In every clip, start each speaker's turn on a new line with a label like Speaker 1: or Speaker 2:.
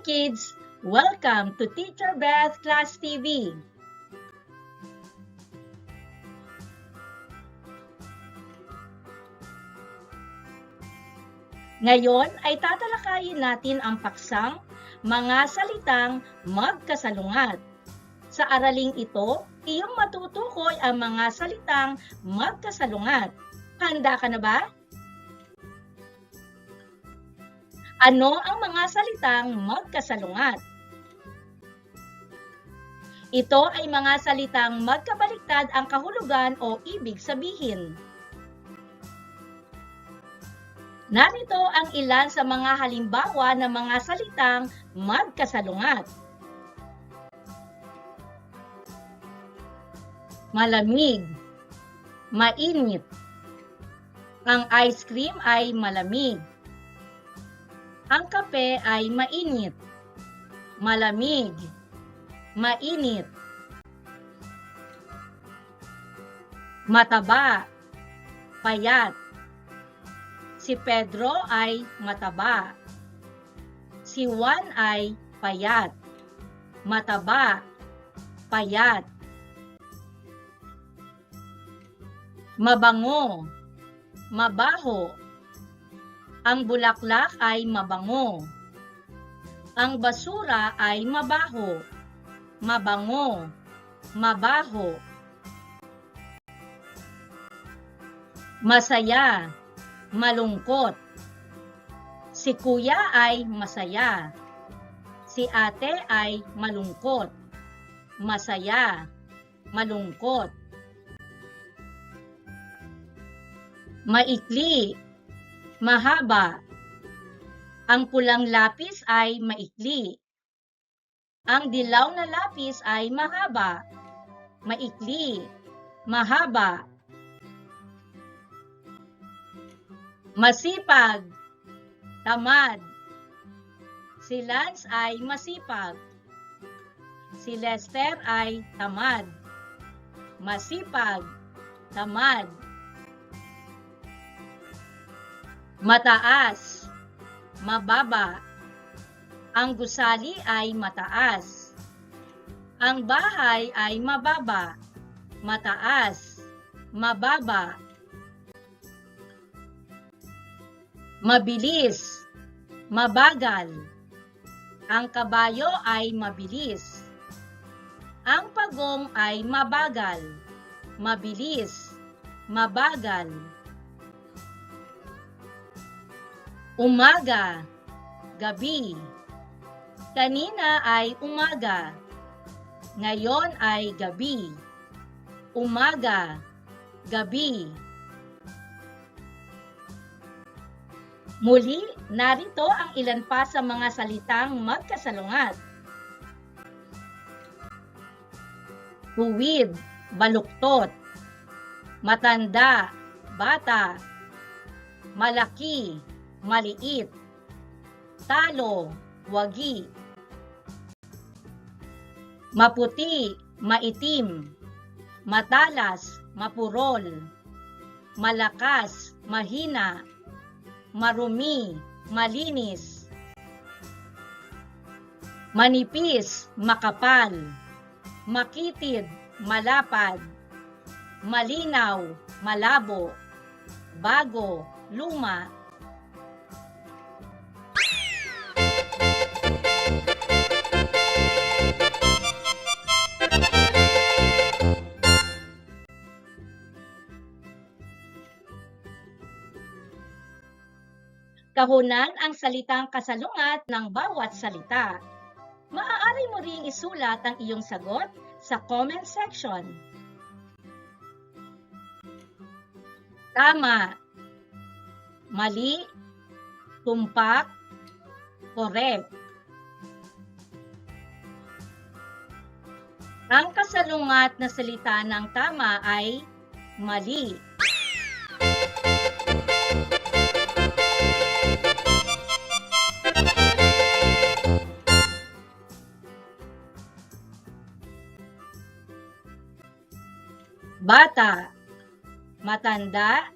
Speaker 1: Kids! Welcome to Teacher Beth Class TV. Ngayon ay tatalakayin natin ang paksang mga salitang magkasalungat. Sa araling ito, iyong matutukoy ang mga salitang magkasalungat. Handa ka na ba? Ano ang mga salitang magkasalungat? Ito ay mga salitang magkabaliktad ang kahulugan o ibig sabihin. Narito ang ilan sa mga halimbawa ng mga salitang magkasalungat. Malamig, mainit. Ang ice cream ay malamig. Ang kape ay mainit. Malamig, mainit. Mataba, payat. Si Pedro ay mataba. Si Juan ay payat. Mataba, payat. Mabango, mabaho. Ang bulaklak ay mabango. Ang basura ay mabaho. Mabango, mabaho. Masaya, malungkot. Si kuya ay masaya. Si ate ay malungkot. Masaya, malungkot. Maikli, mahaba. Ang pulang lapis ay maikli. Ang dilaw na lapis ay mahaba. Maikli, mahaba. Masipag, tamad. Si Lance ay masipag. Si Lester ay tamad. Masipag, tamad. Mataas, mababa. Ang gusali ay mataas. Ang bahay ay mababa, mataas, mababa. Mabilis, mabagal. Ang kabayo ay mabilis. Ang pagong ay mabagal, mabilis, mabagal. Umaga, gabi. Kanina ay umaga. Ngayon ay gabi. Umaga, gabi. Muli, narito ang ilan pa sa mga salitang magkasalungat. Huwid, baluktot. Matanda, bata. Malaki, maliit. Talo, wagi. Maputi, maitim. Matalas, mapurol. Malakas, mahina marumi, malinis. Manipis, makapal. Makitid, malapad. Malinaw, malabo. Bago, luma. Kahunan ang salitang kasalungat ng bawat salita. Maaari mo ring isulat ang iyong sagot sa comment section. Tama. Mali. Tumpak. Correct. Ang kasalungat na salita ng tama ay mali. Bata, matanda,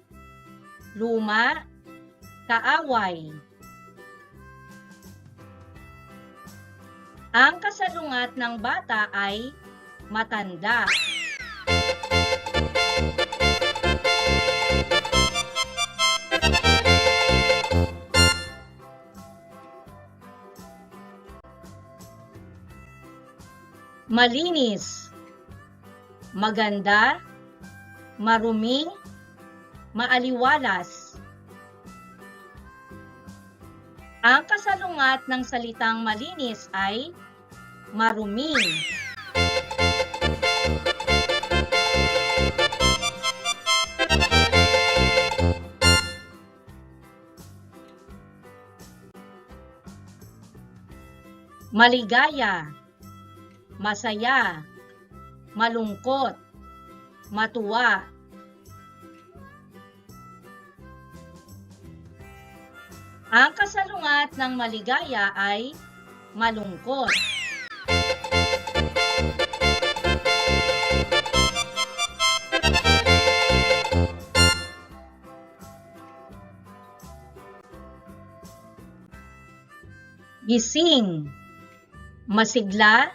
Speaker 1: luma, kaaway. Ang kasalungat ng bata ay matanda. Malinis. Maganda. Marumi. Maaliwalas. Ang kasalungat ng salitang malinis ay marumi. Maligaya, masaya, malungkot, matuwa. Ang kasalungat ng maligaya ay malungkot. Gising, masigla,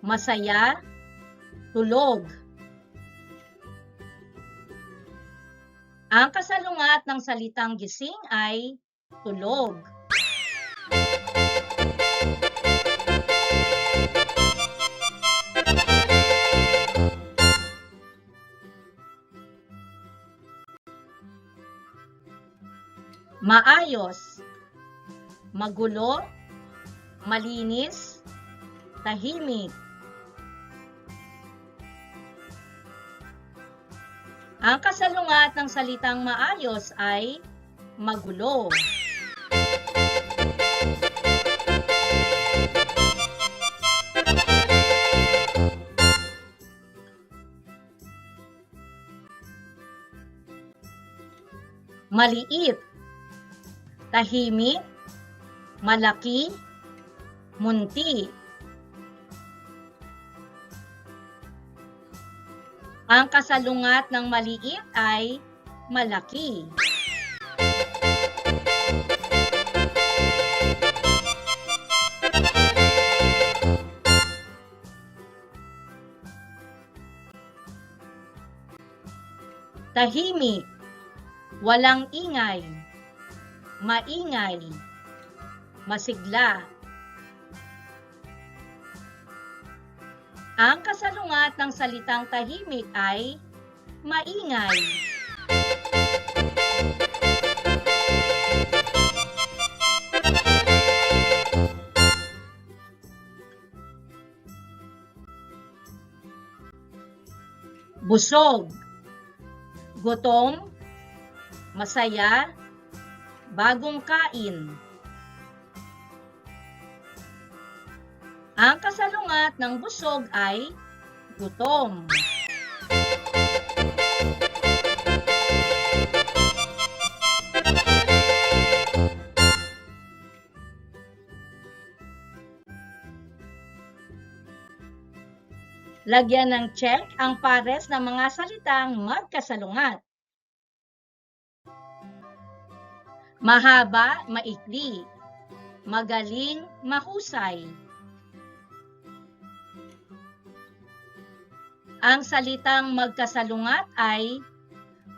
Speaker 1: masaya, tulog. Ang kasalungat ng salitang gising ay tulog. Maayos, magulo, malinis, tahimik. Ang kasalungat ng salitang maayos ay magulo. Maliit, tahimik, malaki, munti. Ang kasalungat ng maliit ay malaki. Tahimik, walang ingay, maingay, masigla. Ang kasalungat ng salitang tahimik ay maingay. Busog, gutom, masaya, bagong kain. Ang kasalungat ng busog ay gutom. Lagyan ng check ang pares ng mga salitang magkasalungat. Mahaba, maikli. Magaling, mahusay. Ang salitang magkasalungat ay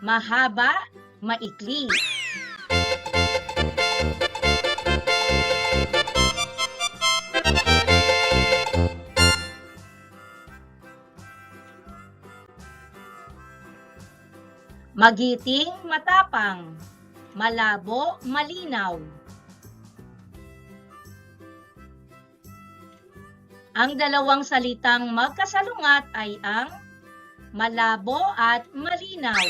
Speaker 1: mahaba, maikli. Magiting, matapang. Malabo, malinaw. Ang dalawang salitang magkasalungat ay ang malabo at malinaw.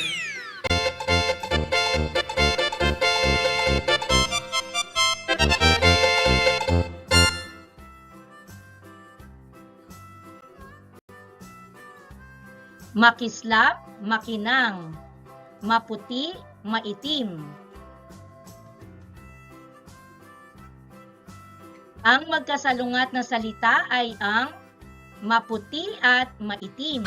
Speaker 1: Makislap, makinang. Maputi, maitim. Ang magkasalungat na salita ay ang maputi at maitim.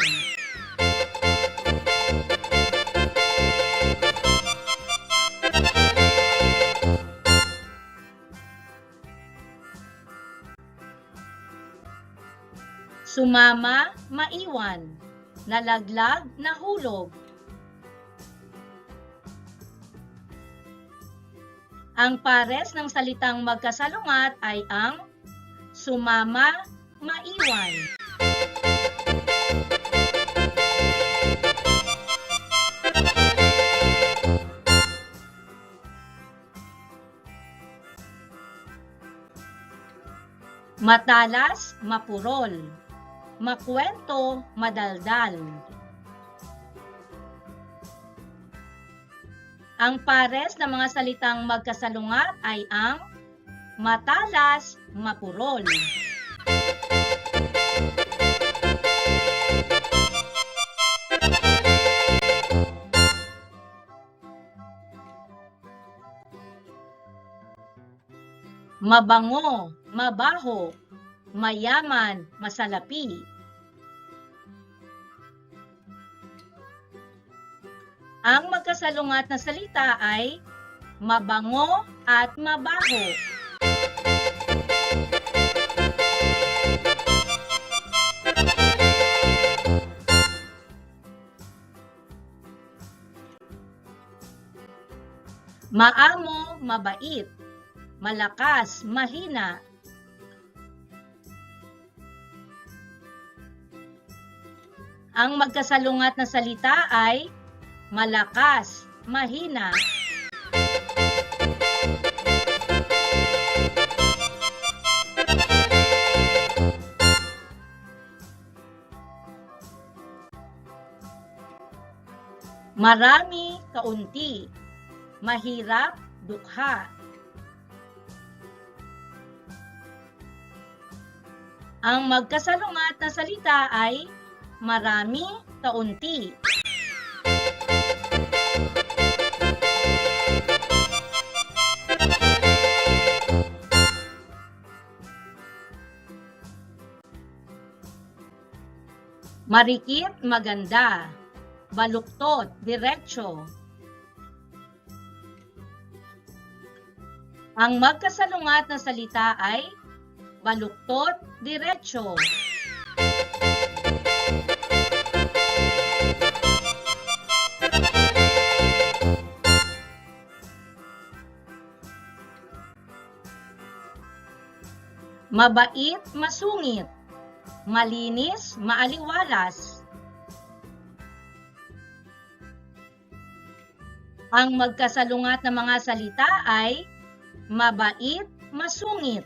Speaker 1: Sumama, maiwan. Nalaglag, nahulog. Ang pares ng salitang magkasalungat ay ang sumama, maiwan. Matalas, mapurol. Makwento, madaldal. Ang pares ng mga salitang magkasalungat ay ang matalas, mapurol. Mabango, mabaho, mayaman, masalapi. Ang magkasalungat na salita ay mabango at mabaho. Maamo, mabait. Malakas, mahina. Ang magkasalungat na salita ay malakas, mahina. Marami, kaunti. Mahirap, dukha. Ang magkasalungat na salita ay marami, kaunti. Marikit, maganda. Baluktot, diretsyo. Ang magkasalungat na salita ay baluktot, diretsyo. Mabait, masungit. Malinis, maaliwalas. Ang magkasalungat na mga salita ay mabait, masungit.